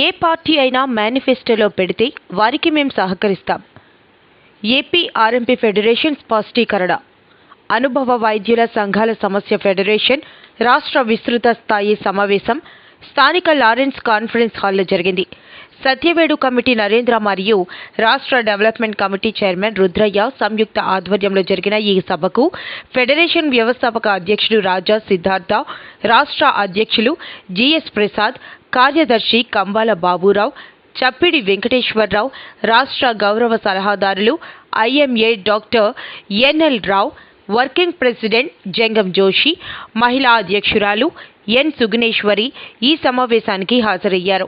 ఏ party అయినా మేనిఫెస్టోలో పెడితే వారికి మేం సహకరిస్తాం. ఏపీ ఆర్ఎంపీ ఫెడరేషన్ స్పష్టీకరణ. అనుభవ వైద్యుల సంఘాల సమస్య ఫెడరేషన్ రాష్ట్ర విస్తృత స్థాయి సమావేశం స్థానిక లారెన్స్ కాన్ఫరెన్స్ హాల్లో జరిగింది. సత్యవేడు కమిటీ నరేంద్ర మరియు రాష్ట్ర డెవలప్మెంట్ కమిటీ చైర్మన్ రుద్రయ్య సంయుక్త ఆధ్వర్యంలో జరిగిన ఈ సభకు ఫెడరేషన్ వ్యవస్థాపక అధ్యక్షుడు రాజా సిద్ధార్థ రాష్ట్ర అధ్యక్షులు జిఎస్ ప్రసాద్ కార్యదర్శి కంబాల బాబురావు చప్పిడి వెంకటేశ్వరరావు రాష్ట్ర గౌరవ సలహాదారులు IMA doctor NL Rao working president Jangam Joshi మహిళా అధ్యక్షురాలు ఎన్ సుగుణేశ్వరి ఈ సమావేశానికి హాజరయ్యారు.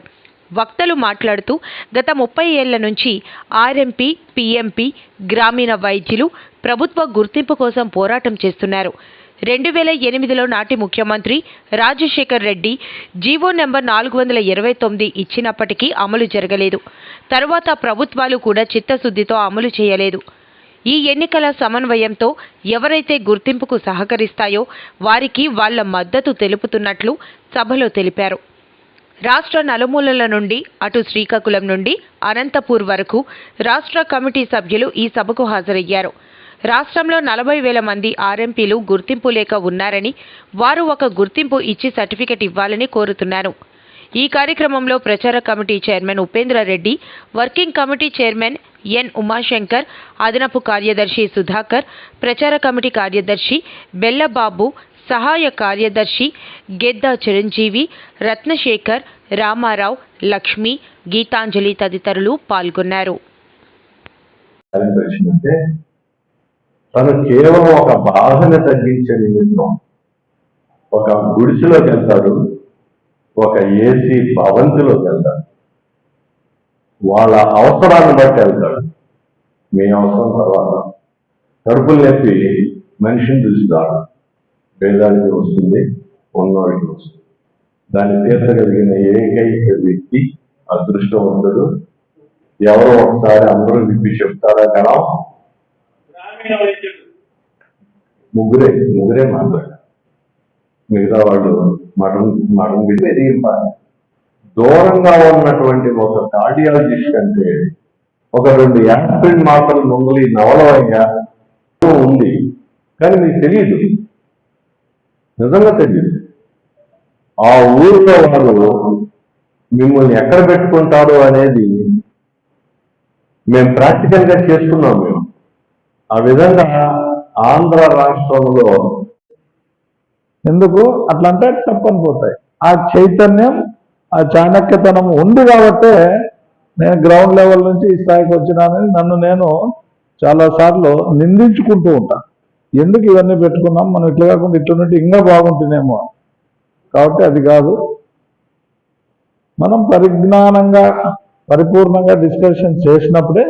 వక్తలు మాట్లాడుతూ గత ముప్పై ఏళ్ళ నుంచి ఆర్ఎంపీ పీఎంపీ గ్రామీణ వైద్యులు ప్రభుత్వ గుర్తింపు కోసం పోరాటం చేస్తున్నారు. రెండు వేల ఎనిమిదిలో నాటి ముఖ్యమంత్రి రాజశేఖర్ రెడ్డి జీవో నెంబర్ నాలుగు వందల ఇరవై తొమ్మిది ఇచ్చినప్పటికీ అమలు జరగలేదు. తరువాత ప్రభుత్వాలు కూడా చిత్తశుద్ధితో అమలు చేయలేదు. ఈ ఎన్నికల సమన్వయంతో ఎవరైతే గుర్తింపుకు సహకరిస్తాయో వారికి వాళ్ళ మద్దతు తెలుపుతున్నట్లు సభలో తెలిపారు. రాష్ట్ర నలుమూలల నుండి అటు శ్రీకాకుళం నుండి అనంతపూర్ వరకు రాష్ట్ర కమిటీ సభ్యులు ఈ సభకు హాజరయ్యారు. రాష్ట్రంలో నలభై వేల మంది ఆర్ఎంపీలు గుర్తింపు లేక ఉన్నారని వారు ఒక గుర్తింపు ఇచ్చి సర్టిఫికెట్ ఇవ్వాలని కోరుతున్నారు. ఈ కార్యక్రమంలో ప్రచార committee chairman Upendra Reddy working committee chairman N Umashankar అదనపు కార్యదర్శి సుధాకర్ ప్రచార కమిటీ కార్యదర్శి బెల్లబాబు సహాయ కార్యదర్శి గెద్దా చిరంజీవి రత్నశేఖర్ రామారావు లక్ష్మి గీతాంజలి తదితరులు పాల్గొన్నారు. తను కేవలం ఒక బాధను తగ్గించే నిమిత్తం ఒక గుడిసెలోకి వెళ్తాడు. ఒక ఏసీ భవంతిలోకి వెళ్తాడు. వాళ్ళ అవసరాన్ని బట్టి వెళ్తాడు. మీ అవసరం తర్వాత కడుపులు నొప్పి మనిషిని చూస్తాడు. పేదానికి వస్తుంది ఉన్నవాడికి వస్తుంది. దాన్ని తీర్చగలిగిన ఏకైక వ్యక్తి అదృష్టవంతుడు. ఎవరో ఒకసారి అందరూ విప్పి చెప్తారా వైద్యుడు ముగ్గురే ముగ్గురే మాట్లాడారు. మిగతా వాళ్ళు మటన్ వెరీ ఇంపార్టెంట్ దూరంగా ఉన్నటువంటి ఒక కార్డియాలజిస్ట్ కంటే ఒక రెండు యాపిల్ మాత్రం ముందు ఈ నవలవయ్యా ఉంది. కానీ మీకు తెలియదు. నిజంగా తెలియదు. ఆ ఊరిలో వాళ్ళు మిమ్మల్ని ఎక్కడ పెట్టుకుంటారు అనేది మేము ప్రాక్టికల్గా చేస్తున్నాం మేము. ఆ విధంగా ఆంధ్ర రాష్ట్రంలో ఎందుకు? అట్లా అంటే తప్పని పోతాయి. ఆ చైతన్యం ఆ చాణక్యతనం ఉంది కాబట్టే నేను గ్రౌండ్ లెవెల్ నుంచి ఈ స్థాయికి వచ్చినానని నన్ను నేను చాలాసార్లు నిందించుకుంటూ ఉంటాను. ఎందుకు ఇవన్నీ పెట్టుకున్నాం? మనం ఇట్లా కాకుండా ఇట్లున్నట్టు నుండి ఇంకా బాగుంటుందేమో కాబట్టి అది కాదు. మనం పరిజ్ఞానంగా పరిపూర్ణంగా డిస్కషన్ చేసినప్పుడే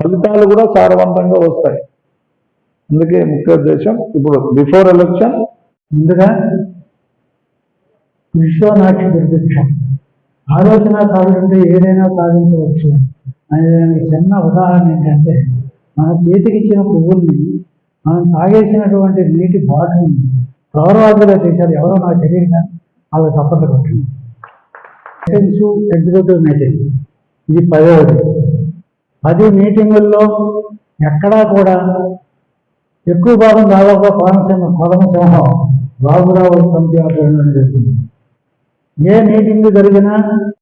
ఫలితాలు కూడా సారవంతంగా వస్తాయి. అందుకే ముఖ్య ఉద్దేశం ఇప్పుడు బిఫోర్ ఎలక్షన్ ముందుగా విశ్వనాక్షి ప్రత్యక్షం ఆలోచన సాగుతుంటే ఏదైనా సాధించవచ్చు. అనే చిన్న ఉదాహరణ ఏంటంటే మన చేతికి ఇచ్చిన పువ్వుల్ని మనం తాగేసినటువంటి నీటి బాటిల్ని ప్రవరవాదులుగా చేశారు. ఎవరో నాకు తెలియదు వాళ్ళ వాళ్ళకి తప్పట్లు కొట్టింది ఎగ్జిక్యూటివ్ మీటింగ్ ఇది పదవది. పది మీటింగుల్లో ఎక్కడా కూడా ఎక్కువ భాగం దాదాపు కోనసీమ కోదమసింహం బాబురావు కమిటీ ఆధ్వర్యంలో జరిగింది ఏ మీటింగ్ జరిగినా